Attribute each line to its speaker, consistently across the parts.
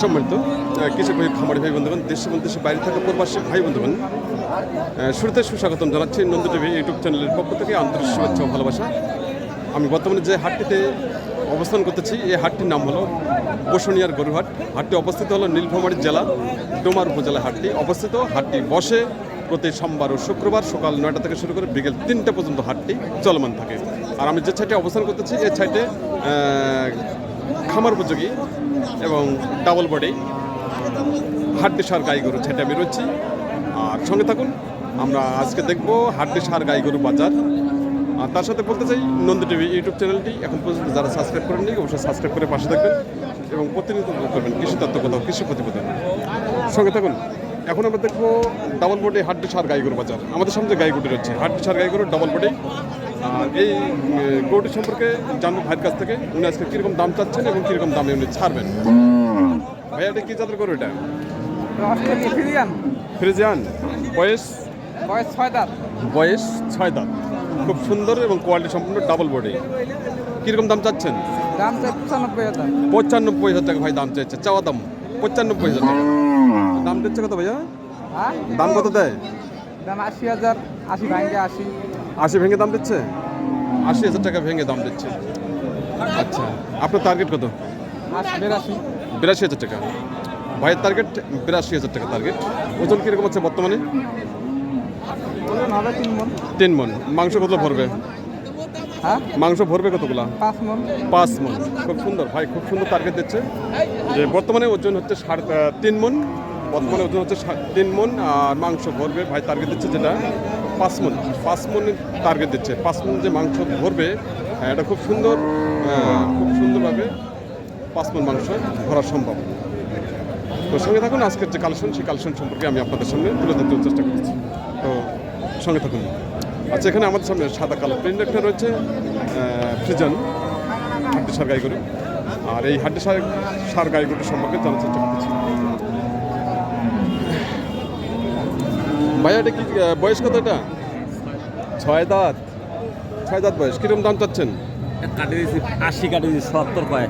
Speaker 1: সম্মানিত কৃষক ভাই, খামারি ভাই, বন্ধুগণ, দেশ এবং দেশের বাইরে থাকা প্রবাসী ভাই, বন্ধুগণ শুরুতে সুস্বাগতম জানাচ্ছি নন্দু টিভি ইউটিউব চ্যানেলের পক্ষ থেকে আন্তরিক শুভেচ্ছা ও ভালোবাসা। আমি বর্তমানে যে হাটটিতে অবস্থান করতেছি, এই হাটটির নাম হলো বসুনিয়ার গরুহাট। হাটটি অবস্থিত হলো নীলফামারী জেলা, ডোমার উপজেলা হাটটি। অবস্থিত হাটটি বসে প্রতি সোমবার ও শুক্রবার সকাল নয়টা থেকে শুরু করে বিকেল তিনটা পর্যন্ত হাটটি চলমান থাকে। আর আমি যে সাইটে অবস্থান করতেছি, এই সাইটে খামার উপযোগী এবং ডাবল বডি হাড্ডি সার গাই গরু সেটা রয়েছি আর সঙ্গে থাকুন, আমরা আজকে দেখব হাড্ডি সার গাই গরু বাজার। আর তার সাথে বলতে চাই, নন্দী টিভি ইউটিউব চ্যানেলটি এখন পর্যন্ত যারা সাবস্ক্রাইব করেননি, অবশ্যই সাবস্ক্রাইব করে পাশে থাকবেন এবং প্রতিনিধিত্ব করবেন কৃষি তত্ত্ব কোথাও, কৃষি প্রতিবেদন। সঙ্গে থাকুন, এখন আমরা দেখব ডাবল বডি হাড্ডি সার গাই গরু বাজার। আমাদের সামনে গাই গরুটি রয়েছে, হাড্ডি সার গাই গরু ডাবল বডি এই গরুটি সম্পর্কে জানব ভাইয়ের কাছ থেকে। উনি আজকে কীরকম দাম চাচ্ছেন এবং কীরকম দামে উনি ছাড়বেন? ভাইয়া এটা কী জাতের গরু এটা? ফ্রিজিয়ান। বয়স?
Speaker 2: বয়স ছয় দাঁত।
Speaker 1: বয়স ছয় দাঁত। খুব সুন্দর এবং কোয়ালিটি সম্পূর্ণ ডাবল বডি কীরকম দাম চাচ্ছেন?
Speaker 2: দাম চাই পঁচানব্বই হাজার।
Speaker 1: পঁচানব্বই হাজার টাকা ভাই দাম চাইছে। চাওয়া দাম? পঁচানব্বই হাজার টাকা। দাম দিচ্ছে কত ভাইয়া?
Speaker 2: হ্যাঁ?
Speaker 1: দাম কত দেয়?
Speaker 2: দাম আশি হাজার আশি ভাঙ্গে আশি।
Speaker 1: আশি ভেঙে দাম দিচ্ছে? আশি হাজার টাকা ভেঙে দাম দিচ্ছে। আচ্ছা আপনার টার্গেট কত?
Speaker 2: বিরাশি।
Speaker 1: হাজার টাকা। ভাইয়ের টার্গেট বিরাশি হাজার টাকা টার্গেট ওজন কীরকম আছে বর্তমানে?
Speaker 2: তিন মন।
Speaker 1: তিন মন মাংস কতগুলো ভরবে?
Speaker 2: হ্যাঁ?
Speaker 1: মাংস ভরবে কতগুলা?
Speaker 2: পাঁচ মন।
Speaker 1: পাঁচ মন। খুব সুন্দর। ভাই খুব সুন্দর টার্গেট দিচ্ছে। যে বর্তমানে ওজন হচ্ছে সাড়ে তিন মন। বর্তমানে ওজন হচ্ছে তিন মন আর মাংস ভরবে। ভাই টার্গেট দিচ্ছে যেটা। পাঁচ মন পাঁচ টার্গেট দিচ্ছে। পাঁচ মন যে মাংস ভরবে হ্যাঁ, এটা খুব সুন্দর আহ, খুব সুন্দরভাবে পাঁচ মন মাংস ভরা সম্ভব। তো সঙ্গে থাকুন আজকের যে কালেকশন সেই কালেকশন সম্পর্কে আমি আপনাদের সামনে তুলে ধরতে চেষ্টা করছি। তো সঙ্গে থাকুন। আচ্ছা এখানে আমাদের সামনে সাদা কালো প্রিন্ট একটা রয়েছে ফ্রিজন হাড্ডি সার গাই গরু আর এই হাড্ডি সার সার গাই গরু সম্পর্কে জানার চেষ্টা করতেছি। ভাইয়া এটা কি বয়স কত এটা? ছয় দাঁত। ছয় দাঁত বয়স কীরকম দাম চাচ্ছেন?
Speaker 3: কাটে দিয়েছি আশি কাটে দিয়েছি সত্তর কয়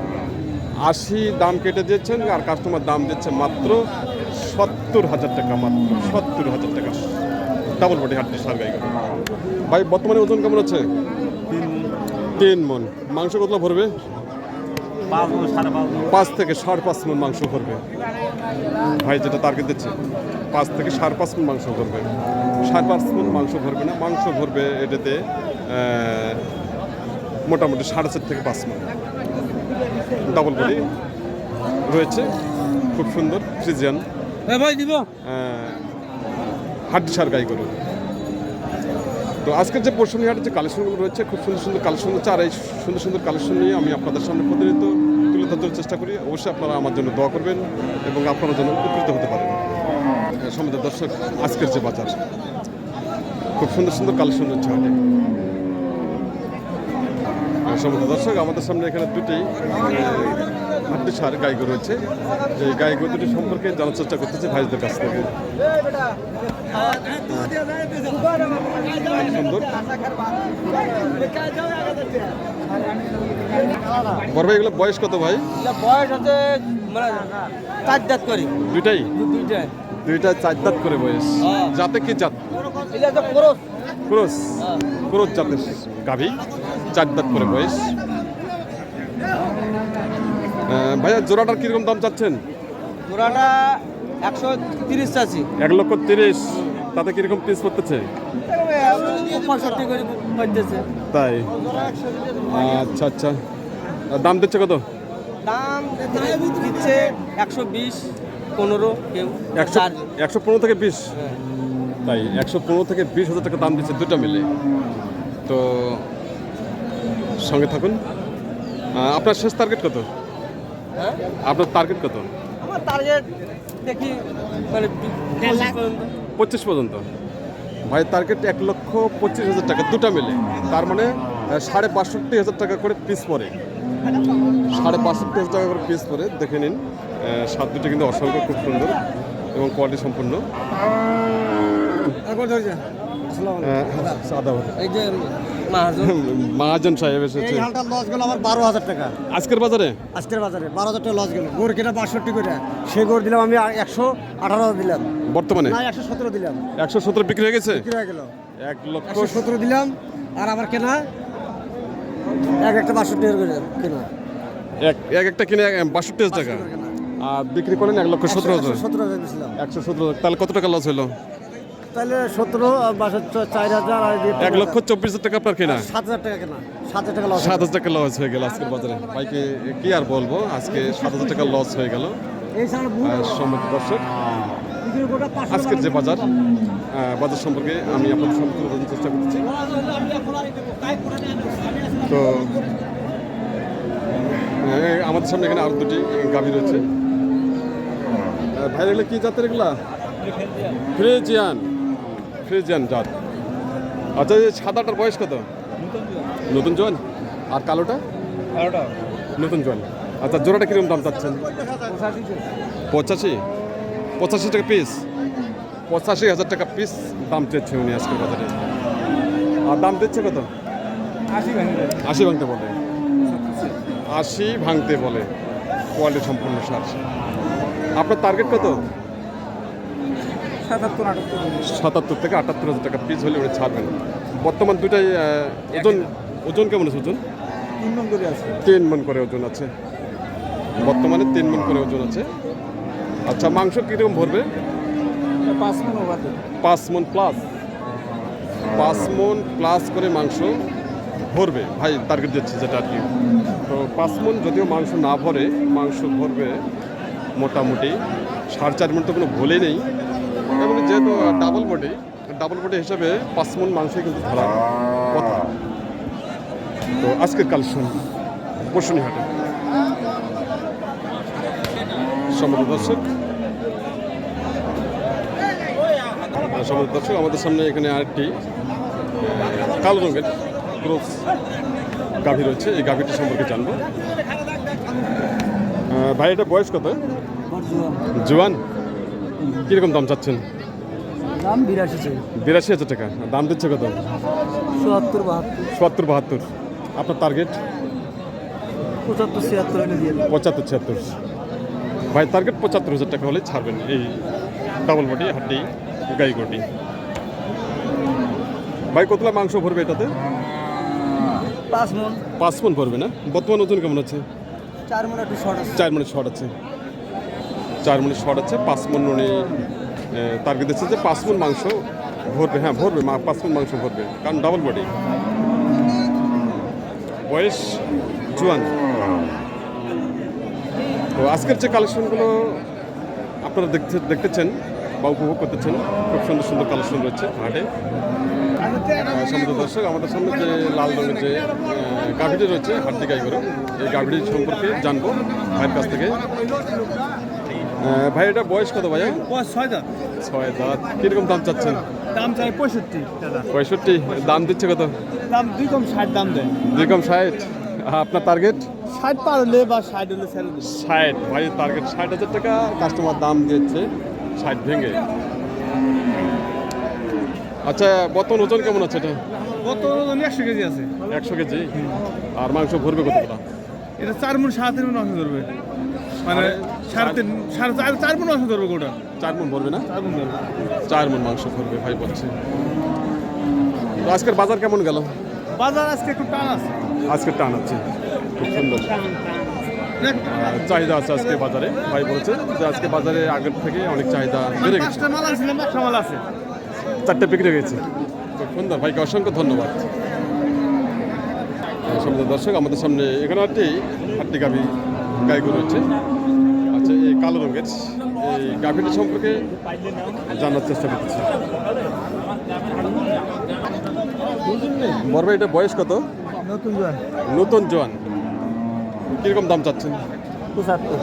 Speaker 1: আশি দাম কেটে দিয়েছেন আর কাস্টমার দাম দিচ্ছে মাত্র সত্তর হাজার টাকা মাত্র সত্তর হাজার টাকা। ডাবল বডি হাড্ডি সার গাই ভাই বর্তমানে ওজন কেমন আছে? তিন। মন। মাংস কতটা ভরবে?
Speaker 3: পাঁচ
Speaker 1: থেকে সাড়ে পাঁচ মন মাংস ভরবে ভাই যেটা টার্গেট দিচ্ছে পাঁচ থেকে সাড়ে পাঁচ মন মাংস ভরবে সাড়ে পাঁচ মন মাংস ভরবে না মাংস ভরবে এটাতে মোটামুটি সাড়ে চার থেকে পাঁচ মন ডাবল বডি রয়েছে খুব সুন্দর ফ্রিজিয়ান
Speaker 3: ভাই দিব
Speaker 1: হাড্ডি সার গাই গরু। তো আজকের যে পরশুনি হাটের যে কালেকশনগুলো রয়েছে, খুব সুন্দর সুন্দর কালেকশন হচ্ছে। আর এই সুন্দর সুন্দর কালেকশন নিয়ে আমি আপনাদের সামনে প্রতিনিধিত্ব তুলে ধরার চেষ্টা করি। অবশ্যই আপনারা আমার জন্য দোয়া করবেন এবং আপনারা যেন উপকৃত হতে পারেন। সমাজের দর্শক, আজকের যে বাজার, খুব সুন্দর সুন্দর কালেকশন হচ্ছে হাটে। সমস্ত দর্শক আমাদের সামনে এখানে দুটি হাড্ডি সার রয়েছে। গাই গরু দুটি সম্পর্কে জানার চেষ্টা করতেছি ভাইদের কাছ থেকে। সুন্দর। বড় ভাই এগুলো বয়স কত ভাই?
Speaker 2: বয়স হচ্ছে মানে চার দাঁত করি।
Speaker 1: দুইটাই?
Speaker 2: দুইটা
Speaker 1: দুইটা চার দাঁত করে বয়স।
Speaker 2: হ্যাঁ।
Speaker 1: যাতে কি জাত?
Speaker 2: খরচ
Speaker 1: ক্রোস ক্রোস জাতের গাভী। চার দাঁত করে বয়স ভাইয়া জোড়াটার কীরকম দাম চাচ্ছেন?
Speaker 2: পুরাটা একশো তিরিশ চাচ্ছি।
Speaker 1: এক লক্ষ তিরিশ। তাতে কীরকম পিস করতেছে তাই? আচ্ছা আচ্ছা। দাম দিচ্ছে কত?
Speaker 2: দাম দিচ্ছে একশো বিশ পনেরো কেউ
Speaker 1: একশো একশো পনেরো থেকে বিশ? তাই একশো পনেরো থেকে বিশ হাজার টাকা দাম দিচ্ছে দুটো মিলে। তো সঙ্গে থাকুন। আপনার শেষ টার্গেট কত?
Speaker 2: হ্যাঁ?
Speaker 1: আপনার টার্গেট কত?
Speaker 2: আমার টার্গেট দেখি মানে পঁচিশ পর্যন্ত।
Speaker 1: ভাই টার্গেট এক লক্ষ পঁচিশ হাজার টাকা দুটো মিলে। তার মানে সাড়ে বাষট্টি হাজার টাকা করে পিস পরে সাড়ে বাষট্টি হাজার টাকা করে পিস পরে দেখে নিন। স্বাদ দুটো কিন্তু অসংখ্য খুব সুন্দর এবং কোয়ালিটি সম্পূর্ণ আহ, আদা
Speaker 2: এই যে মাহাজন?
Speaker 1: মহাজন সাহেব এসেছে।
Speaker 4: এই হালটা লস গেল আমার বারো হাজার টাকা।
Speaker 1: আজকের বাজারে?
Speaker 4: আজকের বাজারে বারো হাজার টাকা লস গেল। গোর কেনা বাষট্টি করে। সে গোর দিলাম আমি একশো আঠারো দিলাম।
Speaker 1: বর্তমানে?
Speaker 4: না একশো সতেরো দিলাম।
Speaker 1: একশো সতেরো বিক্রি হয়ে গেছে?
Speaker 4: বিক্রি হয়ে গেল।
Speaker 1: এক লক্ষ
Speaker 4: সতেরো দিলাম আর আমার কেনা এক একটা বাষট্টি করে কেনা।
Speaker 1: এক এক একটা কিনে বাষট্টি হাজার টাকা। আর বিক্রি করেন এক লক্ষ সতেরো হাজার।
Speaker 4: সতেরো হাজার
Speaker 1: একশো সতেরো তাহলে কত টাকা লস হলো?
Speaker 4: তাহলে সতেরো আর চার হাজার আর
Speaker 1: এক লক্ষ চব্বিশ হাজার টাকা আপনার কেনা?
Speaker 4: সাত হাজার টাকা কেনা সাত হাজার টাকা লস
Speaker 1: সাত হাজার টাকা লস হয়ে গেল আজকের বাজারে। ভাইকে কি আর বলব আজকে সাত হাজার টাকা লস হয়ে গেল। দর্শক
Speaker 4: পাঁচশো
Speaker 1: আজকের যে বাজার বাজার সম্পর্কে আমি আপনাদের তুলে চেষ্টা করছি। তো আমাদের সামনে এখানে আরও দুটি গাভী রয়েছে। আহ, ভাই এগুলো কি জাতের এগুলা? ফ্রিজিয়ান। ফ্রিজিয়ান জাত। আচ্ছা এই সাদাটার বয়স কত? নতুন জোয়ান। আর কালোটা? নতুন জোয়ান। আচ্ছা জোড়াটা কীরকম দাম চাচ্ছেন? পঁচাশি পঁচাশি? টাকা পিস পঁচাশি হাজার টাকা পিস দাম চেয়েছে উনি আজকের বাজারে। আর দাম দিচ্ছে কত? আশি ভাঙতে। বলে। আশি ভাঙতে বলে। কোয়ালিটি সম্পূর্ণ সার। আপনার টার্গেট কত?
Speaker 2: সাতাত্তর
Speaker 1: থেকে আটাত্তর হাজার টাকা পিস হলে উনি ছাড়বেন বর্তমান দুটাই ওজন ওজন কেমন আছে ওজন?
Speaker 2: তিন মন করে আছে।
Speaker 1: তিন মন করে ওজন আছে। বর্তমানে তিন মন করে ওজন আছে। আচ্ছা মাংস কীরকম ভরবে?
Speaker 2: পাঁচ মন
Speaker 1: পাঁচ মন প্লাস পাঁচ মন প্লাস করে মাংস ভরবে। ভাই টার্গেট দিচ্ছে যেটা আর কি। তো পাঁচ মন যদিও মাংস না ভরে মাংস ভরবে মোটামুটি। সাড়ে চার মন তো কোনো ভুলেই নেই। এবং যেহেতু ডাবল বডি ডাবল বডি হিসাবে পাঁচ মন মাংসই কিন্তু ধরা কথা। তো আজকের কালেকশন পশুনি হাটে সম্মত দর্শক। সমাজ দর্শক আমাদের সামনে এখানে আরেকটি কালো রঙের ক্রোস গাভী রয়েছে। এই গাভীটি সম্পর্কে জানব। ভাই এটা বয়স কত? জোয়ান? কীরকম দাম চাচ্ছেন?
Speaker 2: দাম বিরাশি চাই।
Speaker 1: বিরাশি হাজার টাকা। দাম দিচ্ছে কত?
Speaker 2: চুয়াত্তর বাহাত্তর।
Speaker 1: বাহাত্তর। আপনার টার্গেট
Speaker 2: পঁচাত্তর ছিয়াত্তর
Speaker 1: পঁচাত্তর ছিয়াত্তর। ভাই টার্গেট পঁচাত্তর হাজার টাকা হলে ছাড়বেন এই ডাবল বডি হাড্ডি গাই গটি ভাই কতলা মাংস ভরবে এটাতে?
Speaker 2: পাঁচ মন।
Speaker 1: পাঁচ মন ভরবে না? বর্তমান ওজন কেমন আছে?
Speaker 2: চার মন একটু শর্ট আছে।
Speaker 1: চার মনে শর্ট আছে। চার মনে শর্ট আছে, পাঁচ মন উনি টার্গেট দিচ্ছে যে পাঁচ মন মাংস ভরবে হ্যাঁ ভরবে পাঁচ মন মাংস ভরবে, কারণ ডাবল বডি বয়স জুয়ান তো আজকের যে কালেকশনগুলো আপনারা দেখতে, দেখতেছেন বা উপভোগ করতেছেন, খুব সুন্দর সুন্দর কালেকশন রয়েছে হাটে। সমুদ্র দর্শক, আমাদের সামনে যে লাল রঙের যে গাভীটি রয়েছে হাড্ডি গাইগুলো এই গাভীটি সম্পর্কে জানব ভাইয়ের কাছ থেকে। ভাই এটা বয়স কত ভাইয়া
Speaker 2: ছয় দাম
Speaker 1: ছয় দাঁত। কীরকম দাম চাচ্ছেন?
Speaker 2: দাম চাই পঁয়ষট্টি
Speaker 1: পঁয়ষট্টি? দাম দিচ্ছে কত?
Speaker 2: দাম দুই কম ষাট দাম দেয়।
Speaker 1: দুই কম ষাট আপনার টার্গেট
Speaker 2: ষাট পার হলে বা ষাট হলে
Speaker 1: ষাট। ভাই টার্গেট ষাট হাজার টাকা। কাস্টমার দাম দিচ্ছে ষাট ভেঙে। আচ্ছা বর্তমান ওজন কেমন আছে এটা?
Speaker 2: কত ওজন একশো কেজি আছে।
Speaker 1: একশো কেজি? আর মাংস ভরবে কতটা
Speaker 2: এটা চার মন সাড়ে তিন মন অংশ ধরবে। মানে সাড়ে তিন সাড়ে চার চার মন অংশ ধরবে গোটা।
Speaker 1: চার মন ভরবে না?
Speaker 2: চার মন ধরবে।
Speaker 1: চার মন মাংস ভরবে ভাই বলছে। তো আজকের বাজার কেমন গেল?
Speaker 2: বাজার আজকে একটু টান আছে।
Speaker 1: আজকে টান আছে খুব সুন্দর। চাহিদা আছে আজকে বাজারে ভাই বলেছে যে আজকে বাজারে আগের থেকে অনেক চাহিদা বেড়ে গেছে।
Speaker 2: পাঁচটা মাল আছে
Speaker 1: চারটে বিক্রি হয়ে গেছে খুব সুন্দর ভাইকে অসংখ্য ধন্যবাদ। সমুদ্র দর্শক আমাদের সামনে এখানে একটি হাট্টি গাভি গাইগুলো হচ্ছে। আচ্ছা এই কালো রঙের এই গাভিটি সম্পর্কে জানার চেষ্টা করতেছি। বড় এটা বয়স কত?
Speaker 2: নতুন জোয়ান।
Speaker 1: নতুন জোয়ান। কীরকম দাম চাচ্ছেন?
Speaker 2: পঁচাত্তর।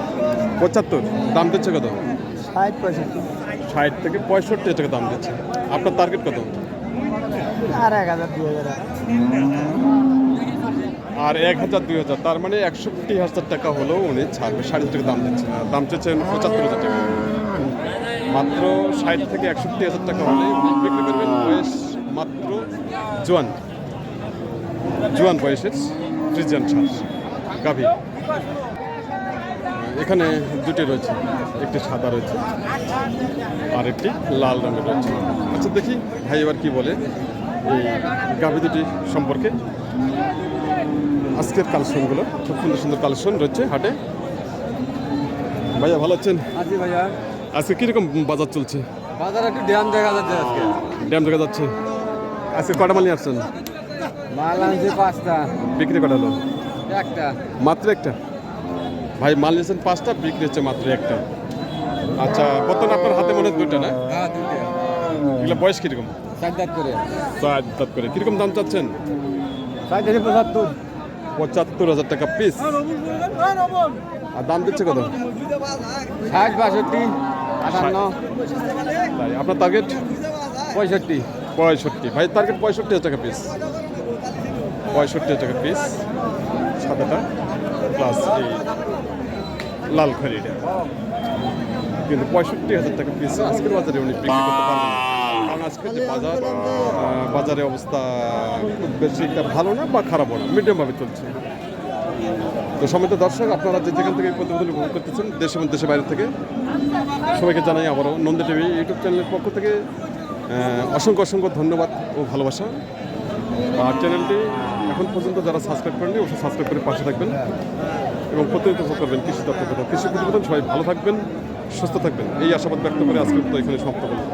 Speaker 1: পঁচাত্তর। দাম দিচ্ছে কত?
Speaker 2: ষাট পঁয়ষট্টি।
Speaker 1: ষাট থেকে পঁয়ষট্টি টাকা দাম দিচ্ছে। আপনার টার্গেট কত?
Speaker 2: আর এক হাজার দু হাজার।
Speaker 1: আর এক হাজার, দুই হাজার। তার মানে একষট্টি হাজার টাকা হলেও উনি ছাড়বে। ষাট টাকা দাম দিচ্ছে না। দাম চেয়েছেন পঁচাত্তর হাজার টাকা। মাত্র ষাট থেকে একষট্টি হাজার টাকা হলে উনি বিক্রি করবেন বয়স মাত্র জোয়ান জোয়ান বয়সের ফ্রিজিয়ান সার গাভী। এখানে দুটি রয়েছে। একটি সাদা রয়েছে আর একটি লাল রঙের রয়েছে। আচ্ছা দেখি ভাই এবার কি বলে। এই গাভী দুটি সম্পর্কে। আজকের কালেকশনগুলো খুব সুন্দর সুন্দর কালেকশন রয়েছে হাটে। ভাইয়া ভালো আছেন?
Speaker 4: ভাইয়া।
Speaker 1: আজকে কীরকম বাজার চলছে?
Speaker 4: বাজার একটু ড্যাম দেখা যাচ্ছে আজকে।
Speaker 1: ড্যাম দেখা যাচ্ছে। আজকে কটা মাল নিয়ে আসছেন?
Speaker 4: মাল আনছে পাঁচটা।
Speaker 1: বিক্রি কটা হলো?
Speaker 4: একটা।
Speaker 1: মাত্র একটা? ভাই মাল নিয়েছেন পাঁচটা বিক্রি হচ্ছে মাত্র একটা। আচ্ছা বর্তমানে আপনার হাতে মনে হয় দুইটা না? এগুলো বয়স কীরকম?
Speaker 4: চার দাঁত করে।
Speaker 1: চার দাঁত করে। কীরকম দাম চাচ্ছেন?
Speaker 4: চার পঁচাত্তর।
Speaker 1: পঁচাত্তর হাজার টাকা পিস আর দাম দিচ্ছে কত?
Speaker 4: ষাট বাষট্টি আটান্ন।
Speaker 1: আপনার টার্গেট
Speaker 4: পঁয়ষট্টি।
Speaker 1: পঁয়ষট্টি। ভাই টার্গেট পঁয়ষট্টি হাজার টাকা পিস পঁয়ষট্টি হাজার টাকা পিস সাদাটা প্লাস এই লাল খড়িটা। কিন্তু পঁয়ষট্টি হাজার টাকা পিস আজকের বাজারে উনি বিক্রি করতে পারবেন আজকের যে বাজার বাজারে অবস্থা খুব বেশি ভালো না বা খারাপও না মিডিয়ামভাবে চলছে। তো সমিত দর্শক, আপনারা যে যেখান থেকে প্রতিবেদন উপভোগ করতেছেন, দেশ এবং দেশের বাইরে থেকে, সবাইকে জানাই আবারও নন্দী টিভি ইউটিউব চ্যানেলের পক্ষ থেকে অসংখ্য অসংখ্য ধন্যবাদ ও ভালোবাসা। আর চ্যানেলটি এখন পর্যন্ত যারা সাবস্ক্রাইব করেননি, অবশ্যই সাবস্ক্রাইব করে পাশে থাকবেন এবং প্রতিনিধিত্ব করবেন কৃষি দপ্তর কৃষি প্রতিবেদন সবাই ভালো থাকবেন, সুস্থ থাকবেন। এই আশাবাদ ব্যক্ত করে আজকে তো এখানে সমাপ্ত করলাম।